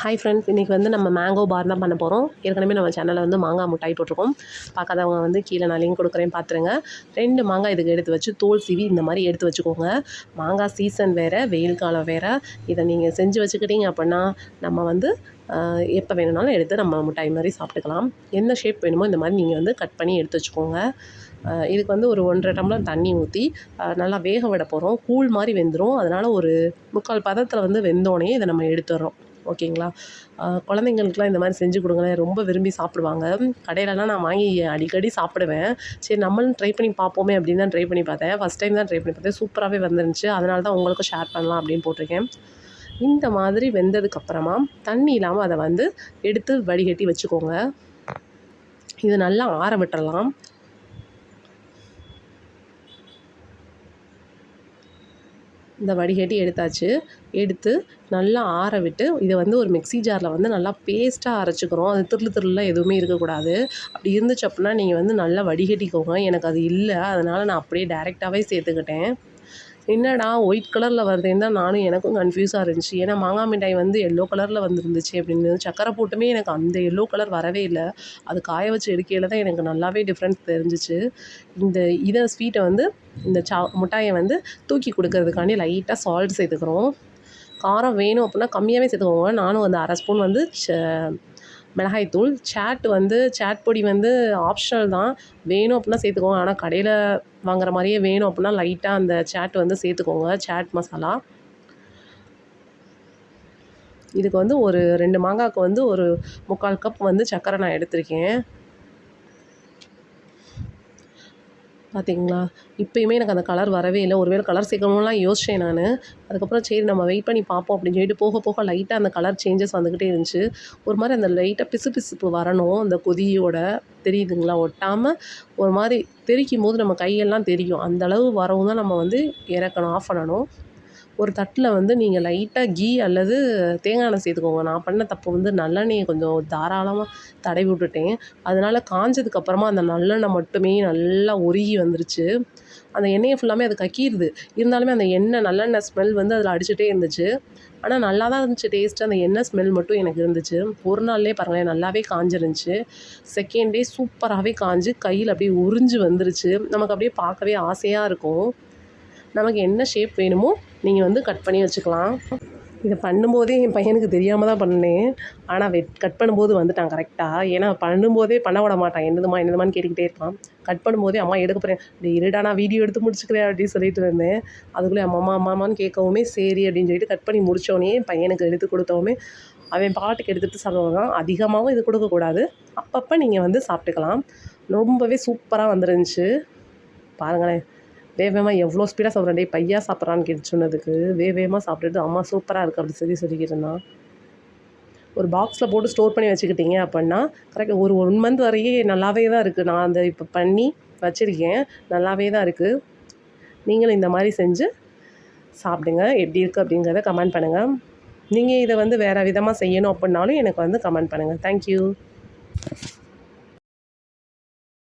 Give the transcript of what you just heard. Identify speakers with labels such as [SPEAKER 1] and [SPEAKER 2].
[SPEAKER 1] Hi friends இன்றைக்கி வந்து நம்ம மேங்கோ பார் தான் பண்ண போகிறோம் ஏற்கனவே நம்ம சேனலில் வந்து மாங்காய் முட்டாய் போட்டிருக்கோம். பார்க்காதவங்க வந்து கீழே நான் லிங்க் கொடுக்குறேன் பார்த்துருங்க. ரெண்டு மாங்காய் இதுக்கு எடுத்து வச்சு தோல் சீவி இந்த மாதிரி எடுத்து வச்சுக்கோங்க. மாங்காய் சீசன் வேறு வெயில் காலம் வேறு. இதை நீங்கள் செஞ்சு வச்சுக்கிட்டீங்க அப்படின்னா நம்ம வந்து எப்போ வேணுனாலும் எடுத்து நம்ம முட்டாய் மாதிரி சாப்பிட்டுக்கலாம். என்ன ஷேப் வேணுமோ இந்த மாதிரி நீங்கள் வந்து கட் பண்ணி எடுத்து வச்சுக்கோங்க. இதுக்கு வந்து ஒரு ஒன்றரை டம்ளர் தண்ணி ஊற்றி நல்லா வேக விட போகிறோம் கூழ் மாதிரி வெந்துடும் அதனால் ஒரு முக்கால் பதத்தில் வந்து வெந்தோடனே இதை நம்ம எடுத்துடுறோம் ஓகேங்களா? குழந்தைங்களுக்குலாம் இந்த மாதிரி செஞ்சு கொடுங்களேன். ரொம்ப விரும்பி சாப்பிடுவாங்க. கடையிலலாம் நான் வாங்கி அடிக்கடி சாப்பிடுவேன். சரி நம்மளும் ட்ரை பண்ணி பார்ப்போமே அப்படின்னு தான் ட்ரை பண்ணி பார்த்தேன். ஃபஸ்ட் டைம் தான் ட்ரை பண்ணி பார்த்தேன். சூப்பராகவே வந்துருந்துச்சு. அதனால தான் உங்களுக்கும் ஷேர் பண்ணலாம் அப்படின்னு போட்டிருக்கேன். இந்த மாதிரி வெந்ததுக்கப்புறமா தண்ணி இல்லாமல் அதை வந்து எடுத்து வடிகட்டி வச்சுக்கோங்க. இது நல்லா ஆற விட்டுறலாம். இந்த வடிகட்டி எடுத்தாச்சு. எடுத்து நல்லா ஆற விட்டு இதை வந்து ஒரு மிக்ஸி ஜாரில் வந்து நல்லா பேஸ்ட்டாக அரைச்சிக்கிறோம். அது திருள் திருளெலாம் எதுவுமே இருக்கக்கூடாது. அப்படி இருந்துச்சு அப்படின்னா நீங்கள் வந்து நல்லா வடிகட்டிக்கோங்க. எனக்கு அது இல்லை. அதனால் நான் அப்படியே டேரெக்டாகவே சேர்த்துக்கிட்டேன். என்னடா ஒயிட் கலரில் வருதுன்னு தான் நானும் எனக்கும் கன்ஃப்யூஸாக இருந்துச்சு. ஏன்னா மாங்காய் மிட்டாய் வந்து எல்லோ கலரில் வந்துருந்துச்சு அப்படின்னு. சக்கரை போட்டுமே எனக்கு அந்த எல்லோ கலர் வரவே இல்லை. அது காய வச்சு எடுக்கையில் தான் எனக்கு நல்லாவே டிஃப்ரென்ஸ் தெரிஞ்சிச்சு. இந்த இதை ஸ்வீட்டை வந்து இந்த சா மிட்டாயை வந்து தூக்கி கொடுக்கறதுக்காண்டி லைட்டாக சால்ட் சேர்த்துக்கிறோம். காரம் வேணும் அப்படின்னா கம்மியாகவே சேர்த்துக்கோங்க. நானும் வந்து அரை ஸ்பூன் வந்து மிளகாய்த்தூள் சாட் வந்து சாட் பொடி வந்து ஆப்ஷனல் தான். வேணும் அப்படின்னா சேர்த்துக்கோங்க. ஆனால் கடையில் வாங்குற மாதிரியே வேணும் அப்படின்னா லைட்டாக அந்த சாட் வந்து சேர்த்துக்கோங்க. சாட் மசாலா இதுக்கு வந்து ஒரு ரெண்டு மாங்காய்க்கு வந்து ஒரு முக்கால் கப் வந்து சர்க்கரை நான் எடுத்திருக்கேன். பார்த்தீங்களா இப்போயுமே எனக்கு அந்த கலர் வரவே இல்லை. ஒருவேளை கலர் சேர்க்கணும்லாம் யோசித்தேன் நான். அதுக்கப்புறம் சரி நம்ம வெயிட் பண்ணி பார்ப்போம் அப்படின்னு சொல்லிட்டு போக போக லைட்டாக அந்த கலர் சேஞ்சஸ் வந்துக்கிட்டே இருந்துச்சு. ஒரு மாதிரி அந்த லைட்டாக பிசு பிசுப்பு வரணும். அந்த கொதியோட தெரியுதுங்களா? ஒட்டாமல் ஒரு மாதிரி தெரிக்கும் போது நம்ம கையெல்லாம் தெரியும். அந்த அளவு வரவும் தான் நம்ம வந்து இறக்கணும் ஆஃப் பண்ணணும். ஒரு தட்டில் வந்து நீங்கள் லைட்டாக கீ அல்லது தேங்காய் எண்ணெய் சேர்த்துக்கோங்க. நான் பண்ண தப்பு வந்து நல்லெண்ணெயை கொஞ்சம் தாராளமாக தடவி விட்டுட்டேன். அதனால் காஞ்சதுக்கப்புறமா அந்த நல்லெண்ணெய் மட்டுமே நல்லா உருகி வந்துருச்சு. அந்த எண்ணெயை ஃபுல்லாமே அது கக்கிடுது இருந்தாலுமே அந்த எண்ணெய் நல்லெண்ணெய் ஸ்மெல் வந்து அதில் அடிச்சுட்டே இருந்துச்சு. ஆனால் நல்லா தான் இருந்துச்சு டேஸ்ட்டு அந்த எண்ணெய் ஸ்மெல் மட்டும் எனக்கு இருந்துச்சு. ஒரு நாள்லேயே பாருங்களேன் நல்லாவே காஞ்சிருந்துச்சு. செகண்ட் டே சூப்பராகவே காஞ்சு கையில் அப்படியே உறிஞ்சு வந்துருச்சு. நமக்கு அப்படியே பார்க்கவே ஆசையாக இருக்கும். நமக்கு என்ன ஷேப் வேணுமோ நீங்கள் வந்து கட் பண்ணி வச்சுக்கலாம். இதை பண்ணும்போதே என் பையனுக்கு தெரியாமல் தான் பண்ணேன். ஆனால் வெட் கட் பண்ணும்போது வந்துட்டான் கரெக்டாக ஏன்னா பண்ணும்போதே பண்ண விட மாட்டான். என்னதுமா என்னதுமான்னு கேட்டுக்கிட்டே இருப்பான். கட் பண்ணும்போதே அம்மா எடுக்க போகிறேன் இந்த இருடா நான் வீடியோ எடுத்து முடிச்சுக்கிறேன் அப்படின்னு சொல்லிட்டு இருந்தேன். அதுக்குள்ளே அம்மா அம்மான்னு கேட்கவுமே சரி அப்படின்னு சொல்லிட்டு கட் பண்ணி முடித்தோடனே பையனுக்கு எடுத்து கொடுத்தவுமே அவன் பாட்டுக்கு எடுத்துகிட்டு சாப்பிடுவான் அதிகமாகவும் இது கொடுக்கக்கூடாது அப்பப்போ நீங்கள் வந்து சாப்பிட்டுக்கலாம். ரொம்பவே சூப்பராக வந்துருந்துச்சு. பாருங்களேன். வேகமாக எவ்வளோ ஸ்பீடாக சாப்பிட்றேன்? டே பையா சாப்பிட்றான்னு கேட்டு சொன்னதுக்கு வேகமாக சாப்பிட்டுட்டு அம்மா சூப்பராக இருக்குது அப்படி சொல்லி சொல்லிக்கிட்டு ஒரு பாக்ஸில் போட்டு ஸ்டோர் பண்ணி வச்சுக்கிட்டீங்க அப்படின்னா கரெக்டாக ஒரு ஒன் மந்த் வரையே நல்லாவே தான் இருக்குது நான் அந்த இப்போ பண்ணி வச்சுருக்கேன். நல்லாவே தான் இருக்குது நீங்களும் இந்த மாதிரி செஞ்சு சாப்பிடுங்க. எப்படி இருக்குது அப்படிங்கிறத கமெண்ட் பண்ணுங்கள் நீங்கள் இதை வந்து வேறு விதமாக செய்யணும் அப்படின்னாலும் எனக்கு வந்து கமெண்ட் பண்ணுங்கள் தேங்க்யூ